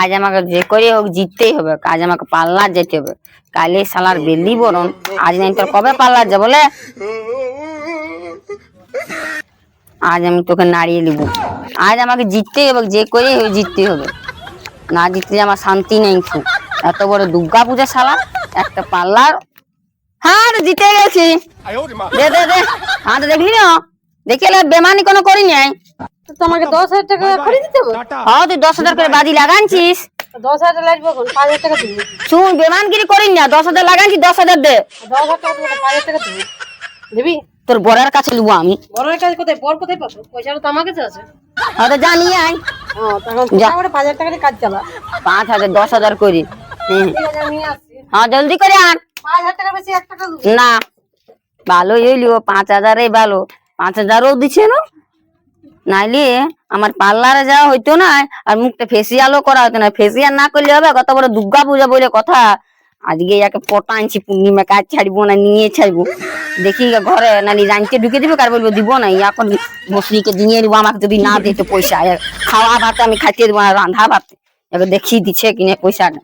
আজ আমাকে যে করে হোক জিততেই হবে। আজ আমাকে পাল্লা যেতে হবে। কালে শালার বেলি বরণ। আজ নাই তোর কবে পাল্লা যাব বলে? আজ আমি তোকে নাড়িয়ে নিব আজ আমাকে জিততেই হবে, যে করে হোক জিততেই হবে। না জিতলে আমার শান্তি নেই এত বড় দুর্গা পূজা শালা, একটা পাল্লার হ্যাঁ জিতে গেছি। দে দে দে। হ্যাঁ তো দেখলি না দেখে এলে বেমানি কোনো করি নাই। তোমাকে দশ হাজার টাকা করে দিতে হবে? হ্যাঁ তুই দশ হাজার করে বাজি লাগানছিস? দশ হাজার টাকা লাগবে এখন পাঁচ হাজার টাকা দিবি। শুন বেমানগিরি করিস না দশ হাজার লাগানছি দশ হাজার দে। দশ হাজার টাকা দিবি পাঁচ হাজার টাকা দিবি। দিবি? তোর বরের কাছে লুবো আমি। বড়ের কাছে কোথায়? বড় কোথায় পাবো? পয়সাটা তো আমার কাছে আছে। আই ও তখন যা। আমার পাঁচ হাজার টাকা দিয়ে কাজ চালা। পাঁচ হাজার দশ হাজার করি। আসছি। হ্যাঁ জলদি করে আন পাঁচ হাজার টাকা বেশি এক টাকা না ভালোই হইলি পাঁচ হাজারে ভালো। পাঁচ হাজারও দিছে না? নাইলে আমার পার্লারে যাওয়া হইতো না, আর মুখটা ফেসিয়ালও করা হতো না। ফেসিয়াল না করলে হবে, কত বড় দুর্গা পূজা বলে কথা। আজকে ইয়াকে পটা আনছি, পূর্ণিমা কাজ ছাড়বো না, নিয়ে ছাড়বো। দেখি ঘরে নালি রাঁচতে ঢুকে দিবে, কার বলব, দিব না। এখন মশলিকে দিয়ে দিব, আমাকে যদি না দিত পয়সা। খাওয়া ভাত আমি খাইতে দেবো না রান্ধা ভাত। এবার দেখিয়ে দিচ্ছে কিনে পয়সাটা।